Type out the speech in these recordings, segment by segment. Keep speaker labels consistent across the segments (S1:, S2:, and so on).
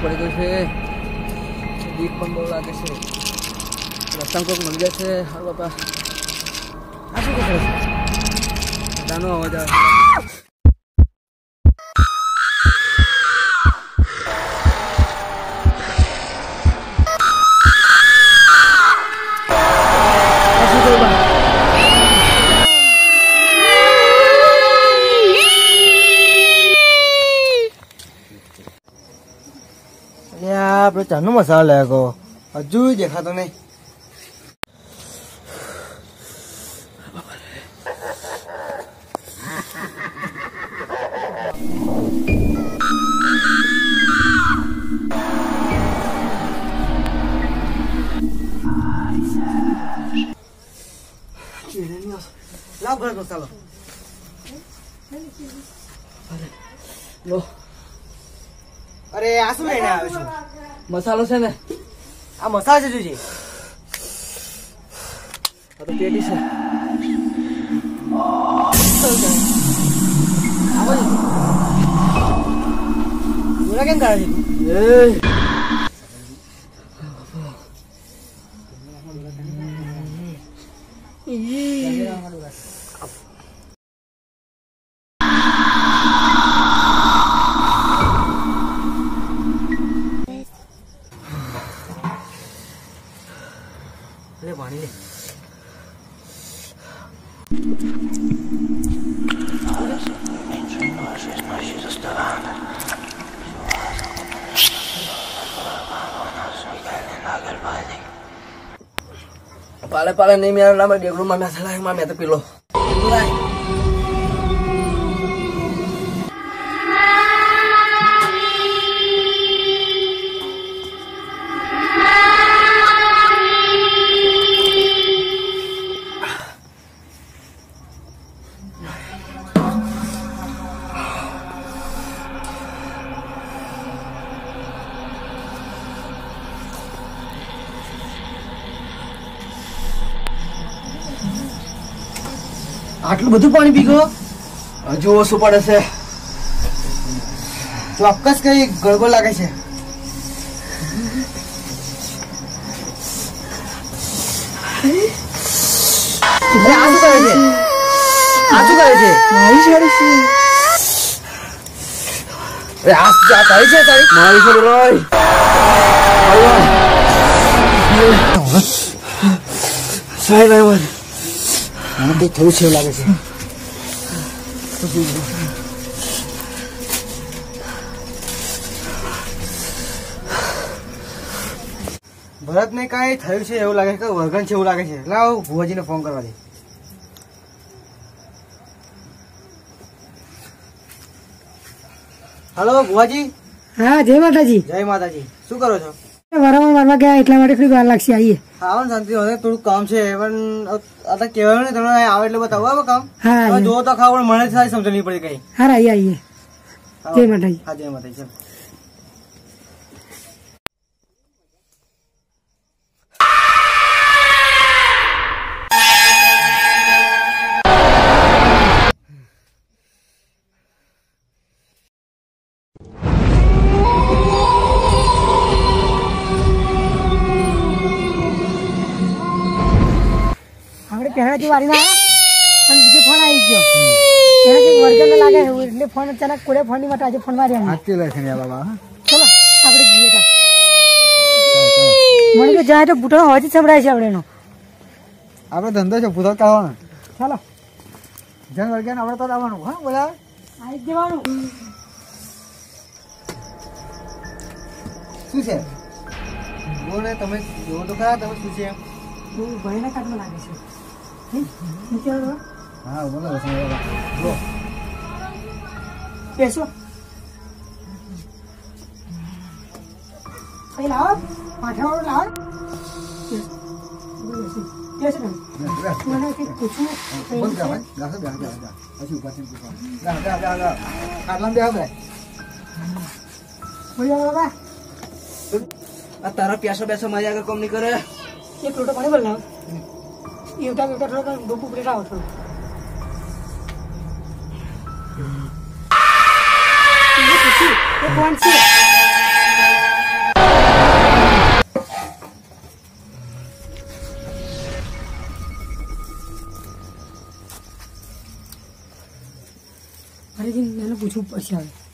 S1: પડી ગયું છે બીક પણ બહુ લાગે છે રસ્તામાં કોઈક મળી જાય છે હા બાપા આ શું કરે
S2: અલ્યા આપણે ચાનો મસાલો લાગ્યો હજુ દેખાતો નહીં લાવ ભરત મસાલો
S1: લો
S2: અરે આ શું લઈને આવ્યો છું?
S1: મસાલો છે ને
S2: આ મસાલો છે જોજે.
S1: આ તો પેટી છે.
S2: બોલા કેમ કાઢે છે?
S1: પાલે પાલે નહીં મેળ ના મારે બેગડું માં મેં થલા માં મેં તો
S2: આટલું બધું પાણી પી ગયો
S1: હજુ ઓછું પડે છે.
S2: ચોક્કસ કઈ ગળગો લાગે છે. આ શું કરે છે? આ શું કરે છે?
S1: મારી સારી છે.
S2: અરે આ તારી છે તારી?
S1: મારી છે રોય સાહેબ આવ્યો
S2: મને થોડું થયું છે એવું લાગે છે ભરત ને કઈ થયું છે એવું લાગે છે કે વર્ગન છે એવું લાગે છે? લાવ ભુવાજીને ફોન કરવા દે. હલો ભુવાજી?
S3: હા જય માતાજી.
S2: જય માતાજી. શું કરો છો?
S3: વારંવાર મારવા ગયા એટલા માટે થોડી વાર લાગશે આવીએ.
S2: આવો ને શાંતિ હવે થોડું કામ છે પણ અત્યારે તો ને તમે આવે એટલે બતાવો હવે કામ?
S3: હા
S2: જો તો ખાવ પણ મને સારી સમજ નહીં પડી કઈ.
S3: હા આવીએ. આવીએ જય માતાજી.
S2: હા જય માતાજી
S3: અને બીજો ફોન આવી ગયો. એને કંઈક વર્ગન લાગે એટલે ફોન અચાનક કોડે ફોન માટે આજે ફોન મારી આવી
S2: આજથી લખે ને બાબા
S3: ચલો આપણે જઈએ તા. મને કે જાય તો બુટાનો અવાજ સંભળાય છે આપણે એનો
S2: આપણે ધંધો છે પૂરો કરવાનો
S3: ચાલો.
S2: જન વર્ગન આપણે તો આવવાનું હા બોલા.
S3: આવી જવાનું.
S2: શું છે? બોલે તમે જોવો તો ખરા તમે શું છે? એમ
S3: લાગે છે.
S2: હા બોલો બોલો
S3: બેસો કઈ લાવો પાઠાવાળો લાવો બેસો. બેસો તમે. મને કંઈક પૂછવું
S2: બોલ જા ભાઈ જા જા જા જા પછી ઉભા થઈને પૂછવાનું જા જા જા જા આટલામાં બે આપણે
S3: બોલી આવો બાબા
S1: આ તારા પ્યાસો બેસો મારી આગળ કોમ નહીં કરે
S3: એક લોટો પાણી બોલ एउटा एउटा ठाउँमा डुबु उडेर आउँछु કોણ છે અરે મેં પૂછવું પછી આવે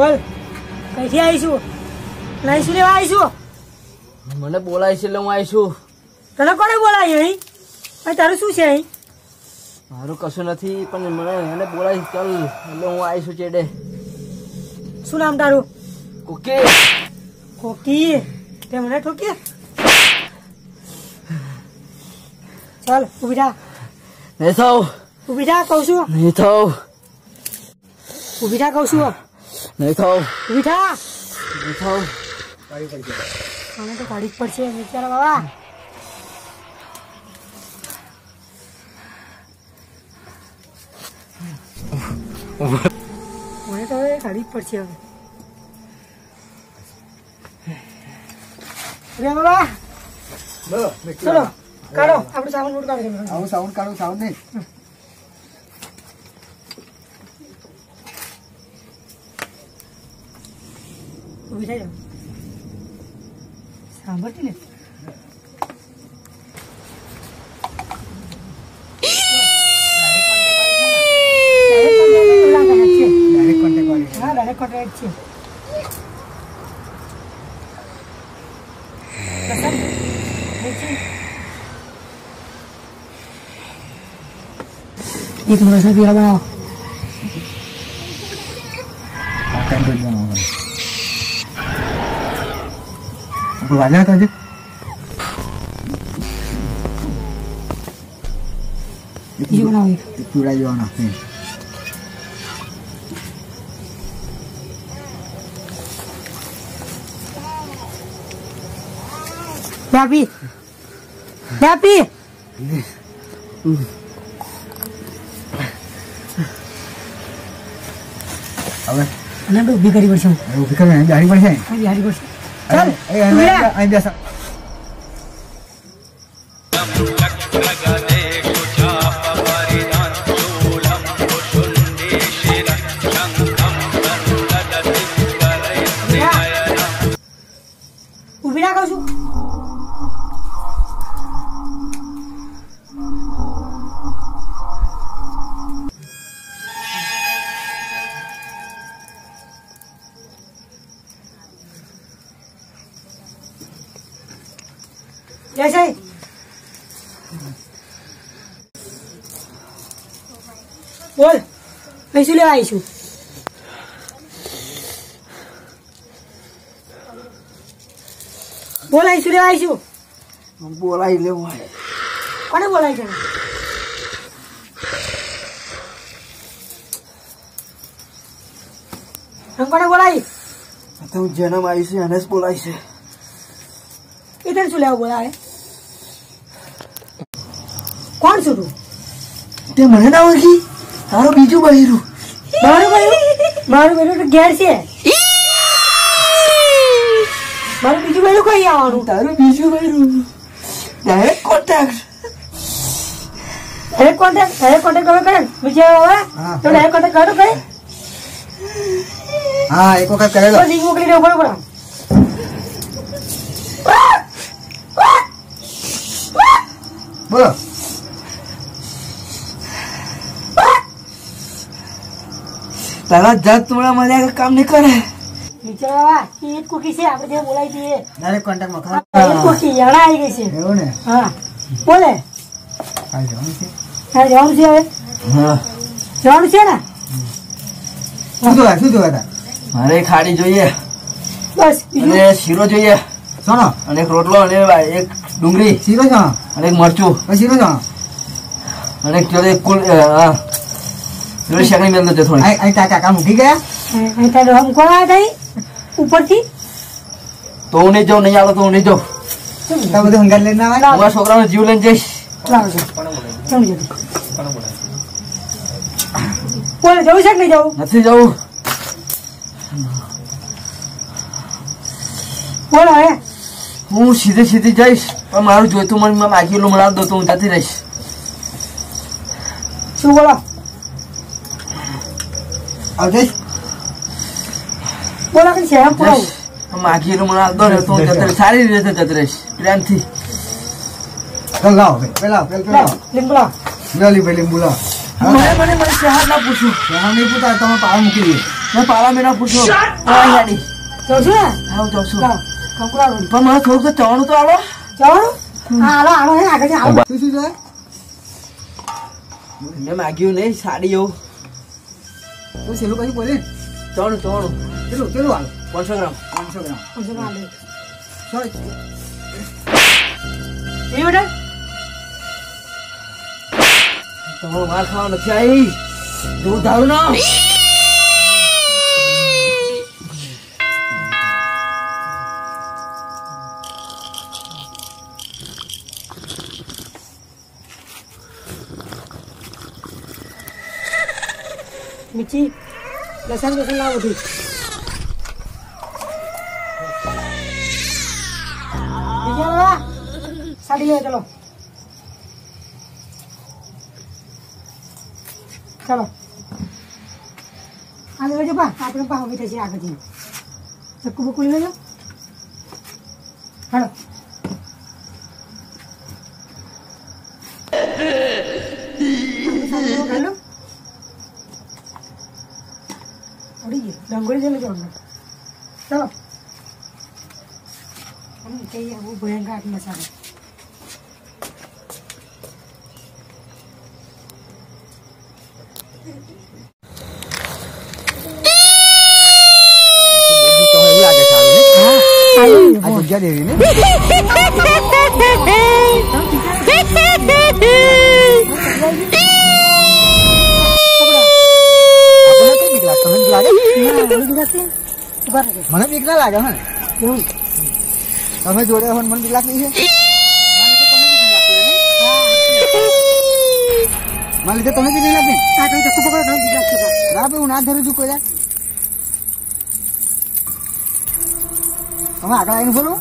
S3: બોલ કઈથી આવીશું લાઈશું લેવા આવીશું
S1: મને બોલાય છે એટલે હું આવીશું
S3: તને કોને બોલાય અહીં અહીં તારું શું છે અહીં
S1: મારું કશું નથી પણ મને એને બોલાય ચાલ એટલે હું આવીશું ચેડે
S3: શું નામ તારું
S1: ઓકે
S3: કોકી તે મને ઠોકી ચાલ ઊભી થા
S1: નહીં થાવ
S3: ઊભી થા કહું છું
S1: નહીં થાવ
S3: ઊભી થા કહું છું
S1: નહીં થાવ.
S3: મીઠા
S1: નહીં થાવ.
S3: મને તો કાઢી જ પડશે બિચારા બાબા. મને તો હવે કાઢી જ પડશે હવે. બાબા. ચલો કાઢો. આપણું સામાન બૂટ
S2: આવું સાઉન્ડ કાઢું સાઉન્ડ નહીં.
S3: ઊભી થઈ જાઓ સાંભળતી ને
S2: ડાયરેક્ટ કોન્ટેક્ટ વાળી
S3: હા ડાયરેક્ટ કોન્ટ્રાક્ટ છે પસંદ? નીચે? એક વર્ષ પીવા બનાવો
S2: વાજા તો હજુ
S3: બીજું બનાવો એક
S2: પીવડા જેવાનો.
S3: વ્યાપી વ્યાપી
S2: હવે?
S3: અને તો ઊભી કરી પડશે. હું
S2: હવે ઊભી કરી દાઢી પડશે?
S3: બિહારી પડશે. ચાલ
S2: એ અહીં
S3: ઊભી
S2: અહીં બેસ
S3: છું જય. બોલ પૈસું લેવા આવીશું? બોલ આવીશું લેવા આવીશું?
S1: બોલાય લેવું
S3: કોને બોલાવી છે? કોને બોલાવી?
S1: તો હું જન્મ આવીશું એને જ બોલાય છે.
S3: એ તને શું લેવા બોલાવે? કોણ છું તું
S1: તે મને ના ઓળખી? તારો બીજું બહેરું
S3: મારું બહેરું મારું બહેરું તો ઘેર છે. મારું બીજું બહેરું કઈ આવવાનું?
S1: તારું બીજું બહેરું direct
S3: contact direct contact direct contact કરો કરે બીજા હવે તો ડાયરેક્ટ કોન્ટેક્ટ કરો કરે
S2: હા એક વખત કરેલો.
S3: લિંક મોકલી દે ઉપર ઉપર
S2: બોલો.
S1: તારા જાત તુમડા મજા આગળ કામ નહીં કરે.
S3: બીજા બાબા કુકી છે આપણે જે બોલાય છીએ
S2: ડાયરેક્ટ કોન્ટેક્ટમાં
S3: હા,
S2: ખરા.
S3: એ કુકી યાણા આવી ગઈ છે.
S2: એવું ને?
S3: હા. બોલે.
S2: હાલ જવાનું છે.
S3: હા જવાનું છે હવે.
S1: હા.
S3: જવાનું છે ને?
S2: શું જોવા શું જોવા હતા
S1: મારે ખાડી જોઈએ.
S3: બસ
S1: અને શીરો જોઈએ.
S2: સોનો?
S1: અને એક રોટલો અને એક ડુંગળી.
S2: શીરો
S1: અને એક મરચું.
S2: શીરો
S1: અને એક કુલ હા જોડે શેકણી મેલ દો થોડી
S2: અહીં અહીં કાકા કામ મૂકી ગયા?
S3: અહીં હમ કોણ આવ્યા હતા ઉપરથી?
S1: તો હું નહીં જાઉં નહીં આવો તો હું નહીં જાઉં.
S2: તો બધું હંગાર લઈને આવે
S1: હું છોકરાનો જીવ લઈને જઈશ.
S3: બોલે જવું છે કે નહીં જવું?
S1: નથી જવું.
S3: બોલો હવે
S1: હું સીધે સીધી જઈશ પણ મારું જોઈતું મને માગી લો મળા દો તો હું જતી રહીશ.
S3: શું બોલો?
S2: આવજે
S3: બોલો કે છે એમ પૂરો
S1: જઈશ માગી મને આવતો ને તો હું જતો રહીશ. સારી રીતે જતો રહીશ પ્રેમથી
S2: લાવો ભાઈ પેલા પેલા
S3: લાવ,
S2: પેલા
S3: લીંબુ લાવ.
S2: લે ભાઈ લીંબુ લાવો
S1: મને મને મને શહેર ના પૂછું
S2: એમાં નહીં પૂછતા તમે પાવા મૂકી દઈએ
S1: મેં પાલા મેં ના પૂછો હા યાડી
S3: જાઉં છું ને?
S1: હા જાઉં છું. પણ મને થોડુંક તો ચવાનું તો આવો
S3: જવાનું? હા, હાલો, હે, આગળ હાલો.
S2: શું શું છે
S1: મેં માગ્યું નહીં સાડી એવું
S2: તો સેલું કશું બોલે?
S1: ચવાનું ચવાનું
S2: કેટલું કેટલું હાલ?
S1: પાંચસો ગ્રામ.
S2: પાંચસો ગ્રામ.
S3: પાંચસો ગ્રામ એ બેટા?
S1: તમારો માર ખાવા નથી આવી. દૂધ ધારું ના
S3: મિર્ચી, લસણ બસણ લાવ બધું. બીજા બાબા, સાડી લે ચલો ચલો આગળ વળજો પા આપણે પા ઊભી થશે આગળ જઈને ચક્કુ બક્કુ લઈ લેજો હાલો હાલો આવડી ગયું રંગોળી જઈને જવાનું ચલો આમ કહીએ બહુ ભયંકર આટલી મસાલો
S2: તો એવું લાગે આ કઈ લાગે લાગે મને બીક ના લાગે હા તમે જોડે હો ને મને બીક લાગતી છે. મારા લીધે તમે બીક નહીં લાગતી ના ભાઈ હું ના ધરું છું કોઈ તમે આગળ આવીને બોલો.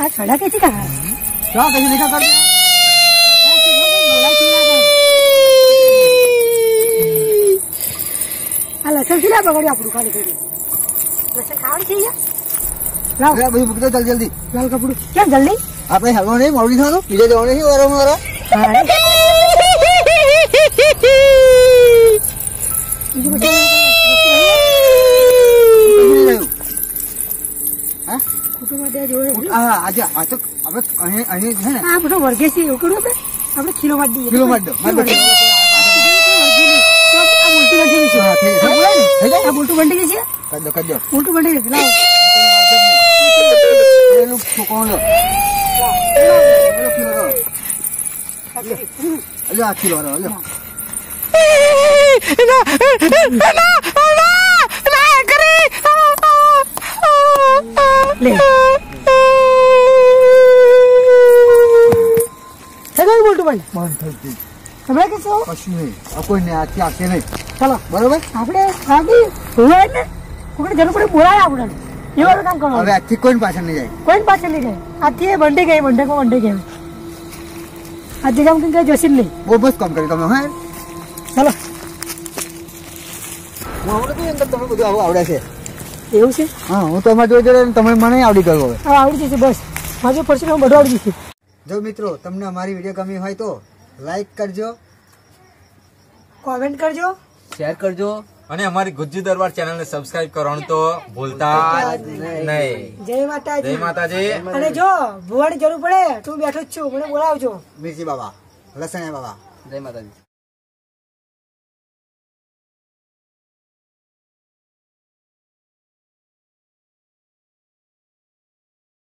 S3: આ ખડા કે છે કા
S2: તો આ કશું લેખા કરજો.
S3: આ ને બગડ્યું આપણું ખાલી કરી? લાવ.
S2: બધું મૂકી દો જલ્દી જલ્દી.
S3: લાલ કપડું. કેમ જલ્દી?
S2: આપણે હેલો નહીં મોડું થવાનું. બીજે જવાનું નહીં વારંવાર. વારંવાર.
S3: હા ખીલો
S2: બીજું નહીં રહ્યું. હા
S3: કુટુંબ માટે જોડે
S2: હા આજે આ તો આપણે અહીં અહીં છે ને
S3: આ બધો વર્ગે છે એવું કરું આપણે આપણે કિલો માં દઈએ
S2: કિલો માં દો માં દો.
S3: આ ઉલટી બંટી છે
S2: હા, થઈ જાય. થઈ જાય?
S3: આ ઉલટું
S2: કાઢો દો
S3: ઉલટું છે લાવ
S2: પેલું છોકરાઓ લો પેલો લો. લો આ કિલો લો લો
S3: લે છે કઈ ઉલટું બંધ
S2: બંધ થઈ ગયું
S3: તમે કે છો
S2: કશું નહીં
S3: આપણે આગળ હોય ને કોઈને જરૂર પડે બોલાય આપણે. એવું કામ
S2: હવે
S3: કરવાનું
S2: આજથી કોઈ પાછળ નહીં જાય.
S3: કોઈ પાછળ નહીં જાય. આજથી એ બંડી ગઈ બંડેકો વંડે ગઈ. આજે કામ કઈ જશે નહીં.
S2: બહુ મસ્ત કામ કર્યું તમે હે?
S3: ચાલો.
S2: હું તમે બધું આવું આવડે છે.
S3: એવું છે?
S2: હા હું જોઈ જોડે તમે મને આવડી ગયો હવે.
S3: હવે આવડી જશે બસ. મારે પડશે હું બધું આવડી જશે.
S2: જો મિત્રો તમને અમારી વીડિયો ગમી હોય તો લાઈક કરજો.
S3: કોમેન્ટ કરજો.
S1: શેર કરજો.
S4: અને અમારી ગુજ્જુ દરબાર ચેનલને સબસ્ક્રાઇબ કરવાનું તો ભૂલતા નહીં.
S3: જય માતાજી.
S4: જય માતાજી.
S3: અને જો ભુવાની જરૂર પડે તું બેઠો જ છું. મને બોલાવજો.
S2: મિર્ચી બાબા લસણિયા બાબા.
S1: જય માતાજી.